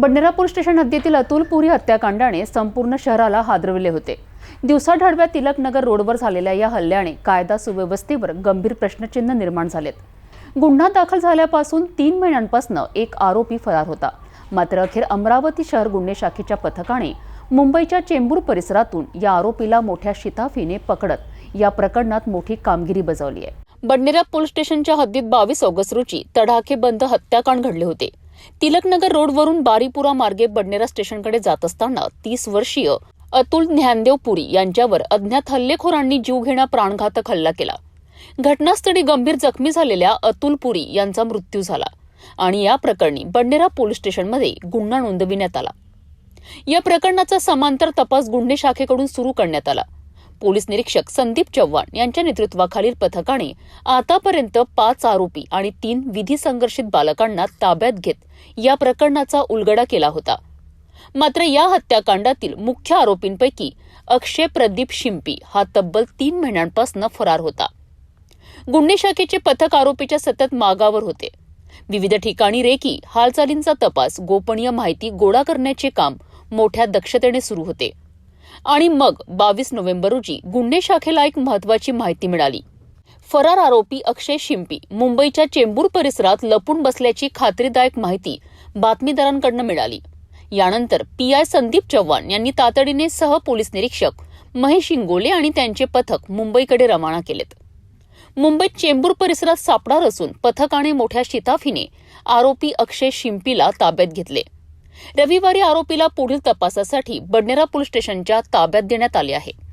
बंडेरा police station हद्दीतील अतुलपुरी हत्याकांडाने संपूर्ण शहराला हादरविले होते. दिवसाढळव्या तिलकनगर रोडवर झालेल्या या हल्ल्याने कायदा सुव्यवस्थेवर गंभीर प्रश्नचिन्ह निर्माण झालेत. गुन्हा दाखल झाल्यापासून तीन महिन्यांपासून एक आरोपी फरार होता. मात्र अखेर अमरावती शहर गुन्हे शाखेच्या पथकाने मुंबईच्या चेंबूर परिसरातून या आरोपीला मोठ्या शिताफीने पकडत या प्रकरणात मोठी कामगिरी बजावली आहे. बडनेरा पोलीस स्टेशनच्या हद्दीत बावीस ऑगस्ट रोजी तडाखेबंद हत्याकांड घडले होते. तिलकनगर रोडवरून बारीपुरा मार्गे बडनेरा स्टेशनकडे जात असताना तीस वर्षीय अतुल ज्ञानदेव पुरी यांच्यावर अज्ञात हल्लेखोरांनी जीवघेणा प्राणघातक हल्ला केला. घटनास्थळी गंभीर जखमी झालेल्या अतुल पुरी यांचा मृत्यू झाला आणि या प्रकरणी बडनेरा पोलीस स्टेशनमध्ये गुन्हा नोंदविण्यात आला. या प्रकरणाचा समांतर तपास गुन्हे शाखेकडून सुरू करण्यात आला. पोलीस निरीक्षक संदीप चव्हाण यांच्या नेतृत्वाखालील पथकाने आतापर्यंत पाच आरोपी आणि तीन विधी संघर्षित बालकांना ताब्यात घेत या प्रकरणाचा उलगडा केला होता. मात्र या हत्याकांडातील मुख्य आरोपींपैकी अक्षय प्रदीप शिंपी हा तब्बल तीन महिन्यांपासून फरार होता. गुन्हे शाखेचे पथक आरोपीच्या सतत मागावर होते. विविध ठिकाणी रेकी हालचालींचा तपास गोपनीय माहिती गोळा करण्याचे काम मोठ्या दक्षतेने सुरू होते. आणि मग बावीस नोव्हेंबर रोजी गुन्हे शाखेला एक महत्वाची माहिती मिळाली. फरार आरोपी अक्षय शिंपी मुंबईच्या चेंबूर परिसरात लपून बसल्याची खात्रीदायक माहिती बातमीदारांकडून मिळाली. यानंतर पीआय संदीप चव्हाण यांनी तातडीने सह पोलीस निरीक्षक महेश इंगोले आणि त्यांचे पथक मुंबईकडे रवाना केलेत. मुंबईत चेंबूर परिसरात सापडार असून पथकाने मोठ्या शिताफीने आरोपी अक्षय शिंपीला ताब्यात घेतले. रविवारी आरोपीला पुढील तपासासाठी बडनेरा पोलीस स्टेशनच्या ताब्यात देण्यात आले आहे.